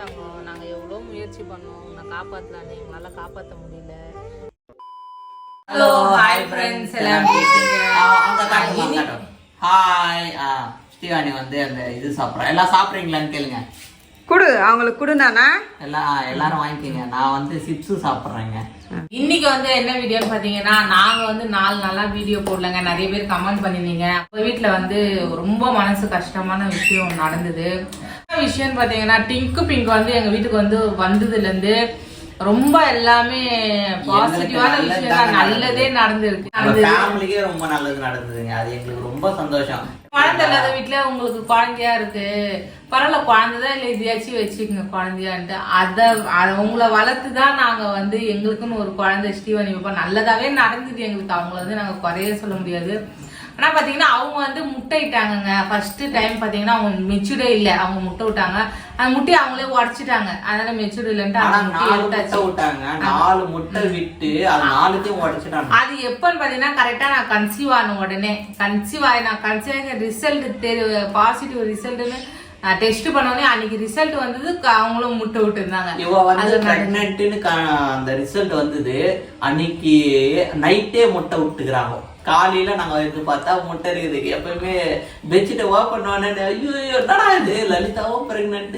தங்கம் நாங்கள் எவ்வளோ முயற்சி பண்ணோம். உன்னை காப்பாற்றலான்னு எங்களால் காப்பாற்ற முடியல. ஹலோ ஹாய் ஃப்ரெண்ட்ஸ் எல்லாம் ஹாய் ஸ்ரீவாணி வந்து அந்த இது சாப்பிட்றேன் எல்லாம் சாப்பிட்றீங்களான்னு கேளுங்க. குடு அவங்களுக்கு குடு நானா எல்லாம் எல்லாரும் வாங்கிக்கோங்க. நான் வந்து சிப்ஸு சாப்பிட்றேங்க. இன்னைக்கு வந்து என்ன வீடியோன்னு பாத்தீங்கன்னா நாங்க வந்து நாலு நாளா வீடியோ போடலங்க. நிறைய பேர் கமெண்ட் பண்ணிருந்தீங்க உங்க வீட்டுல வந்து ரொம்ப மனசு கஷ்டமான விஷயம் நடந்தது. விஷயம்னு பாத்தீங்கன்னா டிங்கு பிங்க் வந்து எங்க வீட்டுக்கு வந்து வந்ததுல இருந்து ரொம்ப எல்லாமே பாசிட்டிவான விஷயம் நல்லதே நடந்திருக்கு. ஃபேமிலிக்கே ரொம்ப நல்லது நடந்ததுங்க. அது எங்களுக்கு ரொம்ப சந்தோஷம். குழந்தை இல்லாத வீட்டுல உங்களுக்கு குழந்தையா இருக்கு. பரவாயில்ல குழந்தைதான் இல்ல இதையாச்சும் வச்சுக்கோங்க குழந்தையான்ட்டு. அத அத- உங்களை வளர்த்து தான் நாங்க வந்து எங்களுக்குன்னு ஒரு குழந்தை ஸ்ரீவாணி வைப்பா நல்லதாவே நடந்தது எங்களுக்கு. அவங்கள வந்து நாங்க குறைய சொல்ல முடியாது. ஆனா பாத்தீங்கன்னா அவங்க வந்து முட்டை இட்டாங்கங்க ஃபர்ஸ்ட் டைம் பாத்தீங்கன்னா அவங்க மெச்சூர்டே இல்ல. அவங்க முட்டை விட்டாங்க. அந்த முட்டையை அவங்களே உடைச்சிட்டாங்க. அதனால மெச்சூர்ட் இல்லைன்ட்டு நாலு முட்டை எடுத்தாச்சு விட்டாங்க நாலு முட்டை விட்டு அது நாலுத்தையும் உடைச்சிட்டாங்க. அது எப்பன்னு பாத்தீங்கன்னா கரெக்டா நான் கன்சீவ் ஆன உடனே. கன்சீவ் ஆகி நான் கன்சீவ் ஆகி ரிசல்ட் தெரி பாசிட்டிவ் ரிசல்ட்னு டெஸ்ட் பண்ணோடனே அன்னைக்கு ரிசல்ட் வந்தது அவங்களும் முட்டை விட்டு இருந்தாங்க இவ வந்து பிரெக்னென்ட்னு அந்த ரிசல்ட் வந்தது அன்னைக்கு நைட்டே முட்டை விட்டுக்கிறாங்க. காலையில நாங்க வந்து பார்த்தா முட்டை இருக்குது. எப்பயுமே பெட்ஷீட்டை ஓப்பன் பண்ண ஐயோ என்னடா இது? லலிதாவும் பிரெக்னென்ட்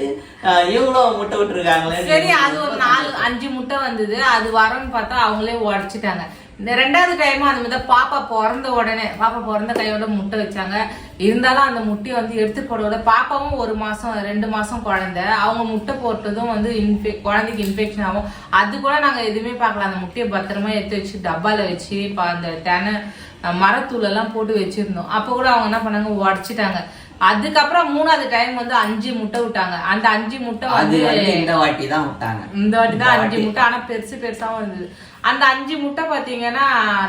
இவங்களும் முட்டை விட்டுருக்காங்களே சரி அது ஒரு நாலு அஞ்சு முட்டை வந்தது. அது வரன்னு பார்த்தா அவங்களே உடைச்சிட்டாங்க. இந்த ரெண்டாவது டைமும் அந்த மாதிரி தான் பாப்பா பிறந்த உடனே பாப்பா பிறந்த கையோட முட்டை வச்சாங்க. இருந்தாலும் அந்த முட்டையை வந்து எடுத்து போடவில்லை பாப்பாவும் ஒரு மாசம் ரெண்டு மாசம் குழந்தை. அவங்க முட்டை போட்டதும் வந்து இன்ஃபெக் குழந்தைக்கு இன்ஃபெக்ஷன் ஆகும். அது கூட நாங்க எதுவுமே பார்க்கல. அந்த முட்டையை பத்திரமா எடுத்து வச்சு டப்பால வச்சு ப- அந்த டென மரத்தூள் எல்லாம் போட்டு வச்சிருந்தோம். அப்போ கூட அவங்க என்ன பண்ணாங்க? உடைச்சிட்டாங்க. அதுக்கப்புறம் மூணாவது டைம் வந்து அஞ்சு முட்டை விட்டாங்க. அந்த அஞ்சு முட்டை வந்து இந்த வாட்டி தான் விட்டாங்க. இந்த வாட்டி தான் அஞ்சு முட்டை. ஆனா பெருசு பெருசாவும் இருந்தது. அந்த அஞ்சு முட்டை பார்த்தீங்கன்னா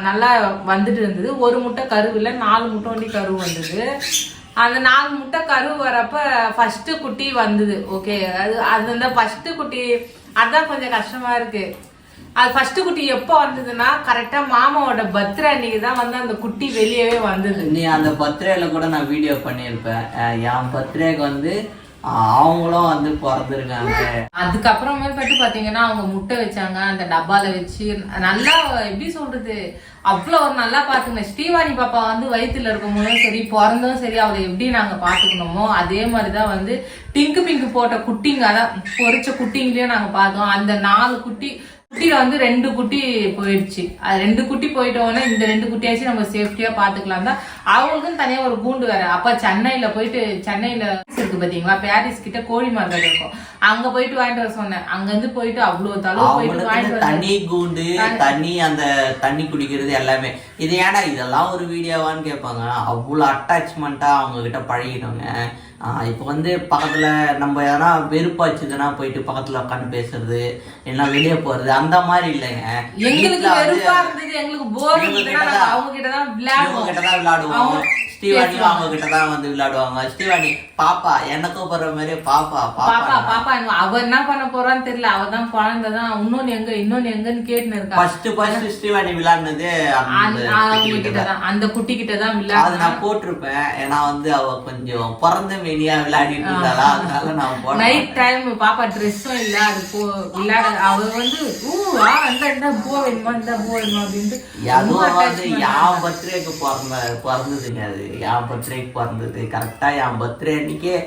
நல்லா வந்துட்டு இருந்தது. ஒரு முட்டை கருவு நாலு முட்டை வண்டி கரு வந்தது. அந்த நாலு முட்டை கரு வரப்ப ஃபஸ்ட்டு குட்டி வந்தது ஓகே அது அது அந்த ஃபஸ்ட்டு குட்டி அதுதான் கொஞ்சம் கஷ்டமாக இருக்குது அது ஃபஸ்ட்டு குட்டி எப்போ வந்ததுன்னா கரெக்டாக மாமாவோட பர்த்டே அன்னைக்கு தான் வந்து அந்த குட்டி வெளியவே வந்தது. நீ அந்த பர்த்டேல கூட நான் வீடியோ பண்ணியிருப்பேன். என் பர்த்டேக்கு வந்து அவங்களும் வந்து பிறந்திருக்காங்க. அதுக்கப்புறமேற்பட்டு பாத்தீங்கன்னா அவங்க முட்டை வச்சாங்க அந்த டப்பால வச்சு நல்லா எப்படி சொல்றது? அவ்வளோ ஒரு நல்லா பாத்துங்க ஸ்ரீவாணி பாப்பா வந்து வயிற்றுல இருக்கும் போதும் சரி பிறந்தும் சரி அவளை எப்படி நாங்க பாத்துக்கணுமோ அதே மாதிரிதான் வந்து டிங்கு பிங்கு போட்ட குட்டிங்க அதான் பொரிச்ச குட்டிங்களையும் நாங்க பார்த்தோம். அந்த நாலு குட்டி குட்டியில வந்து ரெண்டு குட்டி போயிடுச்சு. அது ரெண்டு குட்டி போயிட்டோன்னா இந்த ரெண்டு குட்டியாச்சும் நம்ம சேஃப்டியா பாத்துக்கலாம் தான். அவங்களுக்கும் தனியா ஒரு கூண்டு வேற. அப்ப சென்னையில போயிட்டு சென்னையில இருக்கு பாத்தீங்களா? பாரிஸ் கிட்ட கோழி மார்க்கெட் இருக்கும். அங்க போயிட்டு வாங்கிட்டு வர சொன்னேன். அங்க இருந்து போயிட்டு அவ்வளவு தளவு போயிட்டு வாங்கிட்டு தண்ணி கூண்டு தண்ணி. அந்த தண்ணி குடிக்கிறது எல்லாமே. இது ஏன்டா இதெல்லாம் ஒரு வீடியோவான்னு கேட்பாங்க. அவ்வளோ அட்டாச்மெண்ட்டா அவங்க கிட்ட பழகிட்டோங்க ஆஹ் இப்போ வந்து பக்கத்துல நம்ம எதனா வெறுப்பாச்சுதுன்னா போயிட்டு பக்கத்துல உட்காந்து பேசுறது இல்லைன்னா வெளியே போறது அந்த மாதிரி இல்லைங்க. எங்களுக்கு வீட்ல வந்து வெறுப்பா இருந்தது எங்களுக்கு போர் அவங்க கிட்ட தான் விளையாடுவோம். கிட்ட தான் விளையாடுவோம். ஸ்ரீவாணியும் அவங்க கிட்ட தான் வந்து விளையாடுவாங்க. ஸ்ரீவாணி பாப்பா என்ன கூப்பிடுற மாதிரி பாப்பா பாப்பா பாப்பா அவ என்ன பண்ண போறான்னு தெரியல. அவ தான் குழந்தை தான். இன்னொன்னு எங்க இன்னொன்னு எங்கன்னு கேட்டுன்னு இருக்கா? ஃபர்ஸ்ட் ஃபர்ஸ்ட் ஸ்ரீவாணி விளையாடுனது அந்த அவங்க குட்டி கிட்ட தான். அந்த குட்டி கிட்ட தான் அது விளையாடுனா. நான் போட்டிருப்பேன். ஏன்னா வந்து அவ கொஞ்சம் பிறந்த மேனியா விளையாடிட்டு இருந்தாளா? அதனால நான் போட்டேன் நைட் டைம் பாப்பா ட்ரெஸ்ஸும் இல்ல. அது போ விளையாட அவ வந்து ஊ வா அந்த இந்த பூ வேணுமா இந்த பூ வேணுமா அப்படின்ட்டு அதுவும் வந்து ஆ. என் பர்த்டேக்கு பிறந்த பிறந்ததுங்க அது. என் பர்த்டேக்கு பிறந்தது கரெக்டா என் பர்த்டே அன்னைக்கே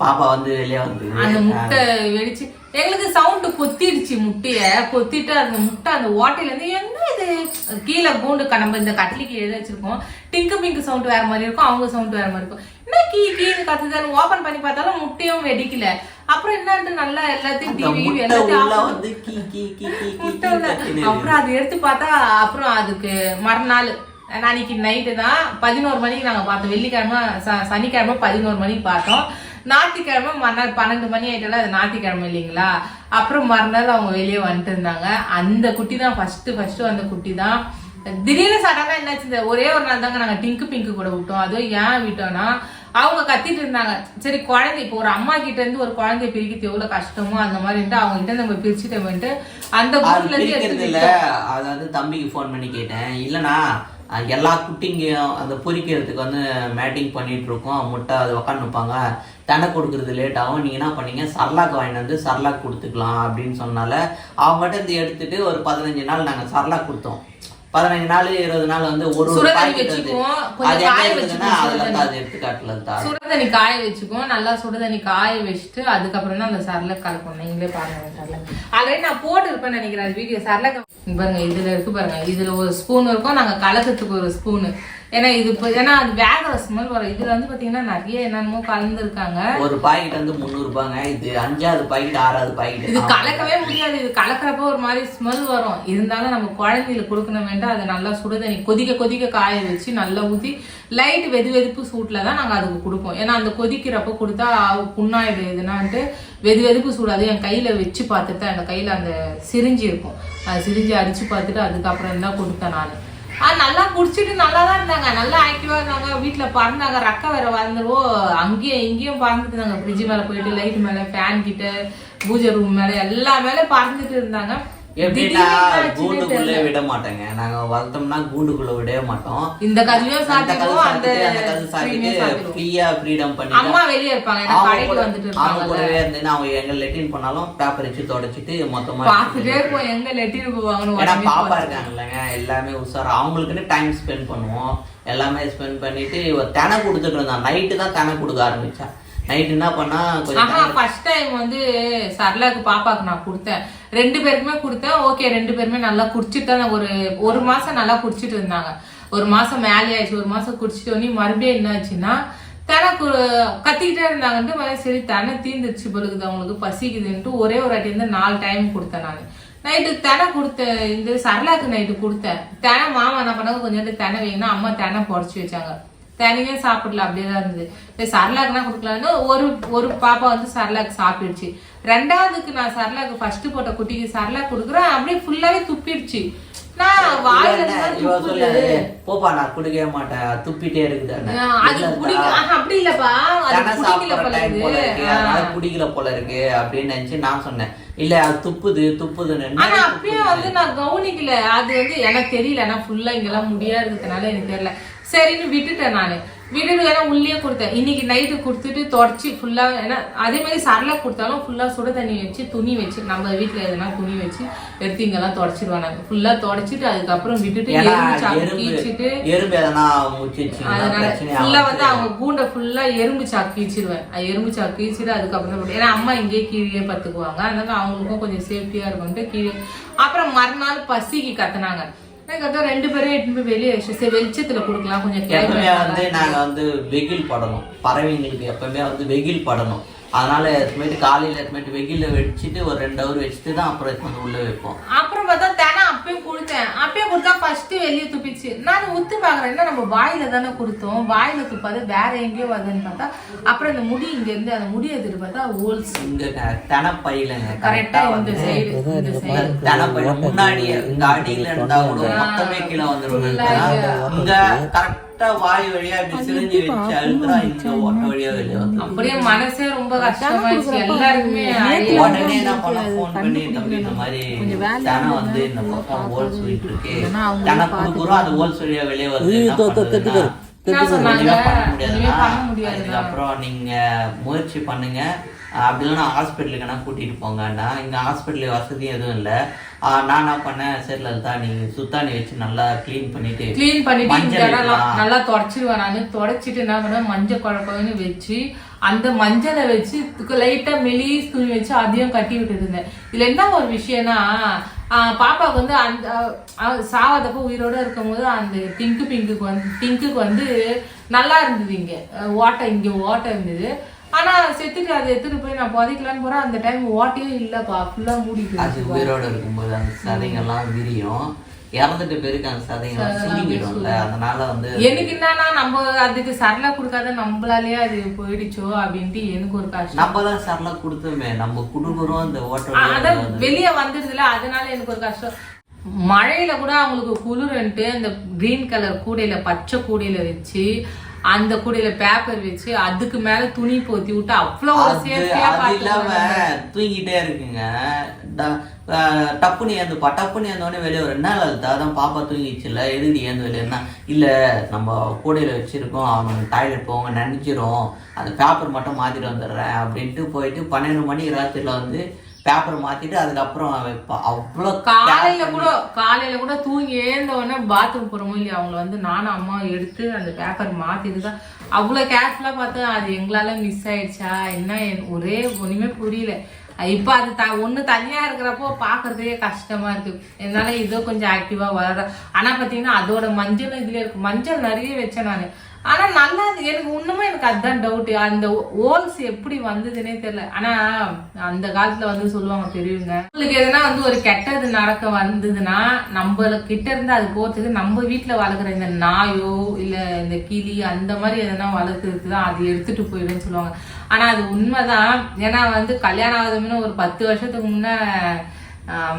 பாப்பா வந்து வெளியே வந்து அந்த முட்டை வெடிச்சு எங்களுக்கு சவுண்ட் கொத்திடுச்சு முட்டைய கொத்திட்டு அந்த முட்டை அந்த ஓட்டையில இருந்து என்ன இது கீழே கூண்டு க- நம்ம இந்த கட்லிக்கு எழுதி வச்சிருக்கோம் டிங்கு பிங்கு சவுண்ட் வேற மாதிரி இருக்கும் அவங்க சவுண்ட் வேற மாதிரி இருக்கும் என்ன கீ கீழ் கத்துதான்னு ஓபன் பண்ணி பார்த்தாலும் முட்டையும் வெடிக்கல அப்புறம் என்னன்ட்டு நல்லா எல்லாத்தையும் டிவி எல்லாத்தையும் அப்புறம் அதை எடுத்து பார்த்தா அப்புறம் அதுக்கு மறுநாள் அன்னைக்கு நைட்டு தான் பதினோரு மணிக்கு நாங்க பார்த்தோம். வெள்ளிக்கிழமை ச- சனிக்கிழமை பதினோரு மணிக்கு பார்த்தோம். ஞாயிற்றுக்கிழமை மறுநாள் பன்னெண்டு மணி ஆயிட்டால அது ஞாயிற்றுக்கிழமை இல்லைங்களா? அப்புறம் மறுநாள் அவங்க வெளியே வந்துட்டு இருந்தாங்க. அந்த குட்டி தான் ஃபர்ஸ்ட் ஃபர்ஸ்ட் வந்த குட்டி தான். திடீர்னு சடனா என்னாச்சு இந்த ஒரே ஒரு நாள் தாங்க நாங்க டிங்கு பிங்கு கூட விட்டோம். அதுவும் ஏன் விட்டோம்னா அவங்க கத்திட்டு இருந்தாங்க. சரி குழந்தை இப்போ ஒரு அம்மா கிட்ட இருந்து ஒரு குழந்தைய பிரிக்கிறது எவ்வளவு கஷ்டமோ அந்த மாதிரின்ட்டு அவங்க கிட்ட நம்ம பிரிச்சுட்டோம்ட்டு அந்த அது குரூப்ல இருந்து பிரிக்கிறது எடுத்து இல்ல. அது வந்து தம்பிக்கு ஃபோன் பண்ணி கேட்டேன். இல்லனா எல்லா குட்டிங்கையும் அந்த பொரிக்கிறதுக்கு வந்து மேட்டிங் பண்ணிட்டு இருக்கோம் முட்டை அது உக்காந்துப்பாங்க. தனை கொடுக்கறது லேட் ஆகும். நீங்க என்ன பண்ணீங்க? சர்லாக் வாங்கிட்டு வந்து சர்லாக் கொடுத்துக்கலாம் அப்படின்னு சொன்னால அவங்ககிட்ட இருந்து எடுத்துட்டு ஒரு பதினஞ்சு நாள் நாங்க சர்லாக் கொடுத்தோம். பதினஞ்சு நாள் இருபது நாள் வந்து ஒரு ஒரு பாக்கெட் வந்து அது அதுல அது எடுத்துக்காட்டுல தண்ணி காய வச்சுக்குவோம். நல்லா சுடு தண்ணி காய வச்சுட்டு அதுக்கப்புறம் தான் அந்த சரலக் கலக்கணும் நீங்களே பாருங்க சரலக் ஆல்ரெடி நான் போட்டு இருப்பேன்னு நினைக்கிறேன் வீடியோ. சரலக் இங்க பாருங்க இதுல இருக்கு பாருங்க. இதுல ஒரு ஸ்பூன் இருக்கும். நாங்க கலக்கத்துக்கு ஒரு ஸ்பூனு ஏன்னா இது இப்போ ஏன்னா அது வேகிற ஸ்மெல் வரும். இதுல வந்து பாத்தீங்கன்னா நிறைய என்னென்னமோ கலந்துருக்காங்க ஒரு பாக்கெட் வந்து முந்நூறு ரூபாங்க இது அஞ்சாவது பாக்கெட் ஆறாவது இது பாக்கெட் கலக்கவே முடியாது. இது கலக்கிறப்ப ஒரு மாதிரி ஸ்மெல் வரும். இருந்தாலும் நம்ம குழந்தைகளுக்கு கொடுக்கணும் வேண்டாம். அதை நல்லா சுடுதண்ணி கொதிக்க கொதிக்க காய வச்சு நல்லா ஊற்றி லைட் வெது வெதுப்பு சூட்டில் தான் நாங்கள் அதுக்கு கொடுப்போம். ஏன்னா அந்த கொதிக்கிறப்ப கொடுத்தா புண்ணாயிடு எதுனான்ட்டு வெது வெதுப்பு சூடாது. என் கையில் வச்சு பார்த்துட்டு அந்த கையில் அந்த சிரிஞ்சு இருக்கும். அந்த சிரிஞ்சு அடித்து பார்த்துட்டு அதுக்கப்புறம் தான் கொடுத்தேன் நான். ஆ நல்லா குடிச்சிட்டு நல்லா தான் இருந்தாங்க. நல்லா ஆக்டிவாக இருந்தாங்க. வீட்டில் பறந்தாங்க. ரக்க வேற வளர்ந்துருவோ. அங்கேயும் இங்கேயும் பறந்துட்டு இருந்தாங்க ஃப்ரிட்ஜ் மேலே போயிட்டு லைட் மேலே ஃபேன் கிட்ட பூஜை ரூம் மேலே எல்லா மேலே பறந்துட்டு இருந்தாங்க. எப்படின்னா கூண்டுக்குள்ளே. விட மாட்டோங்க நாங்க வளர்த்தோம்னா கூண்டுக்குள்ள விடவே மாட்டோம். இந்த கதையும் சாப்பிடுவோம் அந்த அந்த கதை. ஃப்ரீயா ஃப்ரீடம் பண்ணி அம்மா வெளியே இருப்பாங்க கடைக்கு அவங்க கூடவே இருந்து அவங்க எங்க லெட்டின் பண்ணாலும் பேப்பர் வச்சு தொடச்சிட்டு மொத்தமா இருப்போம். எங்க லெட்டின் போவாங்கன்னு ஏன்னா உடனே பாப்பா. இருக்காங்கல்லங்க. எல்லாமே உஷாரா. அவங்களுக்குன்னு டைம் ஸ்பெண்ட் பண்ணுவோம். எல்லாமே ஸ்பெண்ட் பண்ணிட்டு தெனை கொடுத்துட்டு இருந்தான் நைட்டு தான் தெனை கொடுக்க ஆரம்பிச்சா. நைட் என்ன பண்ணா கொஞ்சம் ஃபர்ஸ்ட் டைம் வந்து சரளாக்கு பாப்பாக்கு நான் கொடுத்தேன். ரெண்டு பேருக்குமே கொடுத்தேன். ஓகே ரெண்டு பேருமே நல்லா குடிச்சிட்டு தான் ஒரு ஒரு மாசம் நல்லா குடிச்சிட்டு இருந்தாங்க. ஒரு மாசம் மேலே ஆயிடுச்சு. ஒரு மாசம் குடிச்சிட்டு வந்து மறுபடியும் என்ன ஆச்சுன்னா தனக்கு கத்திக்கிட்டே இருந்தாங்கன்ட்டு மறுபடியும் சரி தனை தீந்துருச்சு பொழுது அவங்களுக்கு பசிக்குதுன்ட்டு ஒரே ஒரு வாட்டி வந்து நாலு டைம் கொடுத்தேன் நான். நைட்டு தெனை கொடுத்த இந்த சரளாக்கு நைட்டு கொடுத்தேன். தெனை மாமா என்ன பண்ணாங்க? கொஞ்சோண்டு தெனை வைங்கன்னா அம்மா தெனை புடச்சி வச்சாங்க. தனியே சாப்பிடல அப்படியே தான் இருந்தது. இப்போ சரலாக்குனா கொடுக்கலான்னு ஒரு ஒரு பாப்பா வந்து சரலாக்கு சாப்பிடுச்சு. ரெண்டாவதுக்கு நான் சரலாக்கு ஃபர்ஸ்ட் போட்ட குட்டிக்கு சரலாக் கொடுக்குறேன் அப்படியே ஃபுல்லாவே துப்பிடுச்சு. போப்பா நான் குடிக்கவே மாட்டேன். துப்பிட்டே இருக்குது. அப்படி இல்லப்பா. குடிக்கல போல இருக்கு. இருக்குது. அதனால குடிக்கல போல இருக்கு அப்படின்னு நினைச்சு நான் சொன்னேன். இல்ல அது துப்புது துப்புதுன்னு ஆனா அப்பயும் வந்து நான் கவனிக்கல. அது வந்து எனக்கு தெரியல. நான் ஃபுல்லா இங்கெல்லாம் முடியா இருக்கிறதுனால எனக்கு தெரியல. சரின்னு விட்டுட்டேன் நானு. விட்டுட்டு வேணா உள்ளே கொடுத்தேன். இன்னைக்கு நைட்டு கொடுத்துட்டு தொடச்சி ஃபுல்லா ஏன்னா அதே மாதிரி சரலா கொடுத்தாலும் ஃபுல்லா சுட தண்ணி வச்சு துணி வச்சு நம்ம வீட்ல எதனா துணி வச்சு எடுத்து இங்கெல்லாம் தொடச்சிருவேன் நான் ஃபுல்லா தொடச்சிட்டு அதுக்கப்புறம் விட்டுட்டு ஏன்னா கீச்சிட்டு அதனால பிரச்சனை ஃபுல்லா வந்து அவங்க கூண்டை ஃபுல்லா எறும்பு சாக்கு கீச்சிருவேன். அது எறும்பு சாக்கு கீச்சிட்டு அதுக்கப்புறம் ஏன்னா அம்மா இங்கேயே கீழே பத்துக்குவாங்க அதனால அவங்களுக்கும் கொஞ்சம் சேஃப்டியா இருக்கும்ட்டு கீழே அப்புறம் மறுநாள் பசிக்கு கத்துனாங்க. கத்த ரெண்டு பேரும் எட்டு வெளியே சரி வெளிச்சத்துல கொடுக்கலாம் கொஞ்சம் எப்பவுமே வந்து நல்லா நாங்க வந்து வெயில் படணும். பறவைங்களுக்கு எப்பவுமே வந்து வெயில் படணும். அதனால எதுமேட்டு காலையில எதுமேட்டு வெயில வச்சுட்டு ஒரு ரெண்டு ஹவர் வச்சுட்டு தான் அப்புறம் எடுத்து வந்து உள்ள வைப்போம். அப்புறம் பார்த்தா கொடுத்தேன் அப்பயும் கொடுத்தா ஃபர்ஸ்ட் வெளியே துப்பிச்சு. நான் உத்து பாக்குறேன் என்ன நம்ம வாயில தானே கொடுத்தோம். வாயில துப்பாது வேற எங்கேயோ வருதுன்னு பார்த்தா அப்புறம் இந்த முடி இங்க இருந்து அந்த முடி எடுத்துட்டு பார்த்தா ஹோல்ஸ் இங்க தனப்பையிலங்க கரெக்டா இந்த வந்து சைடு இந்த சைடு தனப்பையில முன்னாடியே இங்க அடியில இருந்தா கூட மொத்தமே கீழே வந்துடும் இங்க கரெக்டா வாய் வழியா இப்படி சிரிஞ்சு வச்சு அழுத்தா ஓட்ட வழியா வெளியே வந்து அப்படியே மனசே ரொம்ப கஷ்டமாயிடுச்சு எல்லாருக்குமே அழிய- உடனே என்ன பண்ண போன் பண்ணி தம்பி இந்த மாதிரி தனை வந்து இந்த பக்கம் ஓல் சொல்லிட்டு இருக்கு. தனை குடுக்குறோம் அது ஓல் வழியா வெளியே வருது. அதுக்கப்புறம் நீங்க முயற்சி பண்ணுங்க. அப்படி இல்லைன்னா ஹாஸ்பிட்டலுக்குனா கூட்டிட்டு போங்கன்னா இங்க ஹாஸ்பிட்டல் வசதி எதுவும் இல்ல. நான் பண்ணேன்? சரி லலிதா நீ சுத்தாணி வச்சு நல்லா க்ளீன் பண்ணிட்டு க்ளீன் பண்ணிட்டு. நல்லா தொடச்சிடுவேன் நான். தொடச்சிட்டு என்ன பண்ணுவேன்? மஞ்சள் குழப்பம்னு வச்சு அந்த மஞ்சளை வச்சு லைட்டா மெலிஸ் துணி வச்சு அதையும் கட்டி விட்டுட்டு இருந்தேன். இதுல என்ன ஒரு விஷயம்னா ஆஹ் பாப்பாவுக்கு வந்து அந்த சாவாதப்போ உயிரோட இருக்கும்போது அந்த பிங்கு பிங்குக்கு வந்து பிங்குக்கு வந்து நல்லா இருந்தது இங்க. ஓட்டை இங்க ஓட்டை இருந்தது. ஆனா செத்துட்டு அதை எடுத்துட்டு போய் நான் புதைக்கலான்னு போறேன். அந்த டைம் ஓட்டையே இல்லப்பா. ஃபுல்லா மூடிட்டு அது உயிரோட இருக்கும்போது அந்த சதைங்கெல்லாம் விரியும். இறந்துட்டு பேருக்கு அந்த சதைங்கெல்லாம் சுருங்கிடும்ல அதனால வந்து எனக்கு என்னன்னா நம்ம அதுக்கு சரளா கொடுக்காத நம்மளாலேயே அது போயிடுச்சோ அப்படின்ட்டு எனக்கு ஒரு கஷ்டம். நம்ம தான் சரலா கொடுத்தோமே. நம்ம குடுக்குறோம் அந்த ஓட்ட அதான் வெளியே வந்துடுதுல. அதனால எனக்கு ஒரு கஷ்டம். மழையில கூட அவங்களுக்கு குளிர்ன்ட்டு அந்த கிரீன் கலர் கூடையில பச்சை கூடையில வச்சு அந்த கூடையில பேப்பர் வச்சு அதுக்கு மேல துணி போத்தி விட்டு அவ்வளவு சேஃப்டியா இல்லாம தூங்கிட்டே இருக்குங்க. டப்புன்னு ஏந்துப்பா டப்புன்னு ஏந்தோடனே வெளியே ஒரு என்ன லலிதா அதான் பாப்பா தூங்கிச்சுல எதுடி ஏந்து வெளியேன்னா இல்ல நம்ம கூடையில வச்சிருக்கோம் அவங்க டாய்லெட் போவாங்க நினைச்சிரும் அந்த பேப்பர் மட்டும் மாத்திட்டு வந்துடுறேன் அப்படின்ட்டு போயிட்டு பன்னெண்டு மணி ராத்திரில வந்து பேப்பர் மாத்திட்டு அதுக்கப்புறம் வைப்பா அவ்வளோ காலையில கூட காலையில கூட தூங்கி ஏந்த உடனே பாத்ரூம் போறோமோ இல்லையா அவங்கள வந்து நானும் அம்மா எடுத்து அந்த பேப்பர் மாத்திட்டு தான் அவ்வளவு கேர்ஃபுல்லா பார்த்தா அது எங்களால மிஸ் ஆயிடுச்சா என்ன என்- ஒரே ஒண்ணுமே புரியல. இப்ப அது த ஒண்ணு தனியா இருக்கிறப்போ பாக்குறதுக்கே கஷ்டமா இருக்கு. என்னால இதோ கொஞ்சம் ஆக்டிவா வளர ஆனா பாத்தீங்கன்னா அதோட மஞ்சள் இதுல இருக்கு. மஞ்சள் நிறைய வச்சேன் நானு. ஆனா நல்லா எனக்கு இன்னுமே எனக்கு அதுதான் டவுட்டு அந்த ஓல்ஸ் எப்படி வந்ததுன்னே தெரியல. ஆனா அந்த காலத்துல வந்து சொல்லுவாங்க பெரியவங்க உங்களுக்கு எதனா வந்து ஒரு கெட்டது நடக்க வந்ததுன்னா நம்ம கிட்ட இருந்து அது போகிறதுக்கு நம்ம வீட்டில் வளர்க்குற இந்த நாயோ இல்லை இந்த கிளி அந்த மாதிரி எதனா வளர்க்குறதுக்கு தான் அது எடுத்துட்டு போயிடும்னு சொல்லுவாங்க. ஆனா அது உண்மைதான். ஏன்னா வந்து கல்யாணம் ஆகுதுன்னு ஒரு பத்து வருஷத்துக்கு முன்னே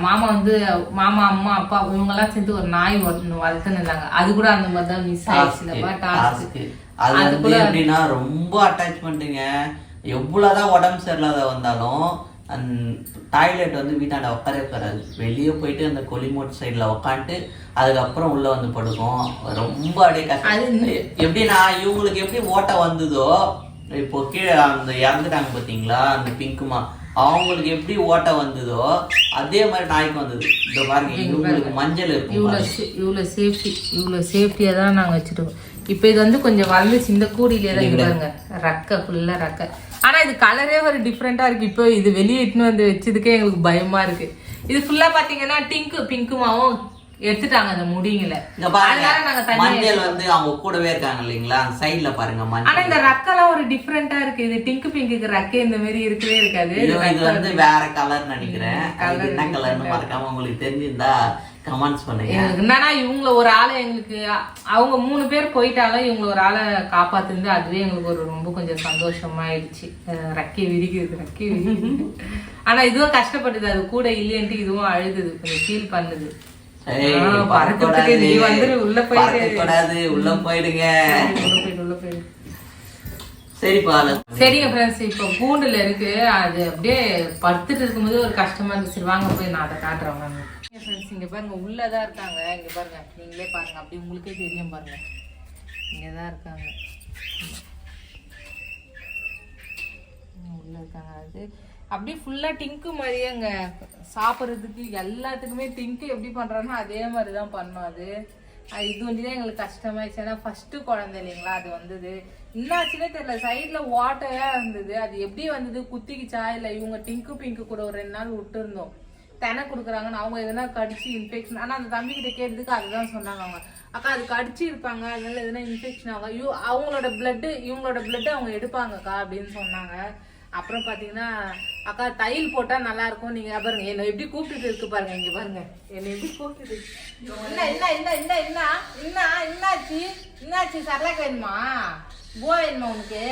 மாமா வந்து மாமா அம்மா அப்பா இவங்கெல்லாம் சேர்ந்து ஒரு நாய் இருந்தாங்க அது கூட அந்த மாதிரி தான் மிஸ் டாஸ்க் அது வந்து எப்படின்னா ரொம்ப அட்டாச்மெண்ட்டுங்க எவ்வளவுதான் உடம்பு சரியில்லாத வந்தாலும் அந்த டாய்லெட் வந்து வீட்டாண்ட உட்காரவே உட்காராது. வெளியே போயிட்டு அந்த கொலிமோட் சைடில் உட்காந்துட்டு அதுக்கப்புறம் உள்ள வந்து படுக்கும். ரொம்ப அப்படியே கஷ்டம் எப்படின்னா இவங்களுக்கு எப்படி ஓட்டை வந்ததோ இப்போ கீழே அந்த இறந்துட்டாங்க பார்த்தீங்களா அந்த பிங்க்குமா அவங்களுக்கு எப்படி ஓட்டை வந்ததோ அதே மாதிரி நாய்க்கு வந்தது. இந்த பாருங்க இவங்களுக்கு மஞ்சள் இருக்கும் இவ்வளோ இவ்வளோ சேஃப்டி இவ்வளோ சேஃப்டியாக தான் நாங்கள் வச்சுருக்கோம். இப்போ இது வந்து கொஞ்சம் வளர்ந்துச்சு. இந்த கூடியிலே தான் பாருங்க. ரக்க ஃபுல்லாக ரக்க. ஆனால் இது கலரே ஒரு டிஃப்ரெண்ட்டாக இருக்குது இப்போ இது வெளியே இட்டுன்னு வந்து வச்சதுக்கே எங்களுக்கு பயமாக இருக்குது இது ஃபுல்லாக பார்த்தீங்கன்னா டிங்கு பிங்க்குமாவும் எடுத்துட்டாங்க அந்த முடிங்களை. மஞ்சள் வந்து அவங்க கூடவே இருக்காங்க இல்லைங்களா? அந்த சைடுல பாருங்க ஆனா மஞ்சள் இந்த ரக்கெல்லாம் ஒரு டிஃப்ரெண்டா இருக்கு. இது பிங்க் பிங்க்கு ரக்கை இந்த மாதிரி இருக்கவே இருக்காது. இது வந்து வேற கலர் நினைக்கிறேன். என்ன கலர்னு மறக்காம உங்களுக்கு தெரிஞ்சிருந்தா கமெண்ட்ஸ் பண்ணுங்க. என்னன்னா இவங்கள ஒரு ஆளை எங்களுக்கு அவங்க மூணு பேர் போயிட்டாலும் இவங்கள ஒரு ஆளை காப்பாத்துந்து அதுவே எங்களுக்கு ஒரு ரொம்ப கொஞ்சம் சந்தோஷமாயிடுச்சு. ரக்கை விரிக்குது ரக்கை விரிக்குது. ஆனா இதுவும் கஷ்டப்பட்டது. அது கூட இல்லையன்ட்டு இதுவும் அழுதுது கொஞ்சம் ஃபீல் பண்ணுது. உள்ள போயிடுங்க. சரிப்பா சரிங்க ஃப்ரெண்ட்ஸ் இப்போ கூண்டுல இருக்கு. அது அப்படியே படுத்துட்டு இருக்கும்போது ஒரு கஷ்டமா இருக்கு சரி வாங்க போய் நான் அதை காட்டுறேன் வாங்க. ஃப்ரெண்ட்ஸ் இங்க பாருங்க உள்ளதான் இருக்காங்க. இங்க பாருங்க நீங்களே பாருங்க. அப்படி உங்களுக்கே தெரியும் பாருங்க. இங்கதான் இருக்காங்க. ம், உள்ள இருக்காங்க. அது அப்படியே ஃபுல்லா மாதிரியே மாதிரியேங்க. சாப்பிட்றதுக்கு எல்லாத்துக்குமே டிங்கு எப்படி பண்றானோ அதே மாதிரி தான் பண்ணும் அது. இது வந்து தான் எங்களுக்கு கஷ்டமாயிடுச்சு. ஏன்னா ஃபர்ஸ்ட் குழந்தை இல்லைங்களா அது வந்தது. என்னாச்சுன்னே தெரியல. சைட்ல ஓட்டையா இருந்தது. அது எப்படி வந்தது? குத்திக்கிச்சா? இல்ல இவங்க டிங்கு பிங்கு கூட ஒரு ரெண்டு நாள் விட்டுருந்தோம். தென கொடுக்குறாங்கன்னு அவங்க எதனா கடிச்சு இன்ஃபெக்ஷன் ஆனா அந்த தம்பி கிட்ட கேட்டதுக்கு அதுதான் சொன்னாங்க அவங்க. அக்கா அது கடிச்சு இருப்பாங்க. அதனால எதனா இன்ஃபெக்ஷன் ஆகும். ஐயோ அவங்களோட பிளட்டு இவங்களோட பிளட் அவங்க எடுப்பாங்கக்கா அப்படின்னு சொன்னாங்க. அப்புறம் பாத்தீங்கன்னா அக்கா தையல் போட்டா நல்லா இருக்கும். நீங்க பாருங்க என்ன எப்படி கூப்பிட்டுட்டு இருக்கு பாருங்க இங்க பாருங்க. என்ன எப்படி கூப்பிட்டுட்டு என்ன என்ன என்ன என்ன என்ன என்ன என்னாச்சு? என்னாச்சு? சரலாக்கு வேணுமா? போ வேணுமா உனக்கு?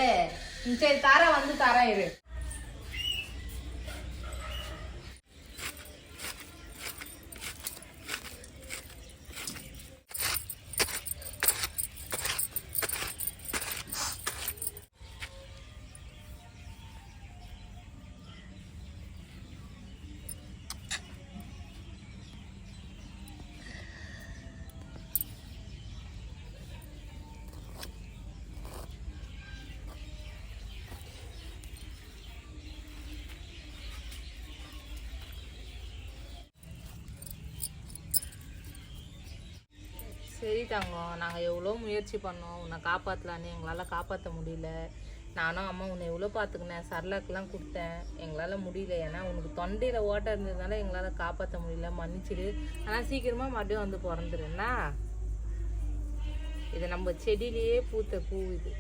ம், சரி தர வந்து தர இரு. சரி தங்கம் நாங்கள் எவ்வளோ முயற்சி பண்ணோம் உன்னை காப்பாற்றலான்னு எங்களால் காப்பாற்ற முடியல. நானும் அம்மா உன்னை எவ்வளோ பார்த்துக்கினேன் சரலாக்கெலாம் கொடுத்தேன் எங்களால் முடியல. ஏன்னா உனக்கு தொண்டையில் ஓட்டை இருந்ததுனால எங்களால் காப்பாற்ற முடியல. மன்னிச்சிடு. ஆனால் சீக்கிரமாக மறுபடியும் வந்து பிறந்துருன்னா இது நம்ம செடியிலேயே பூத்த பூ இது.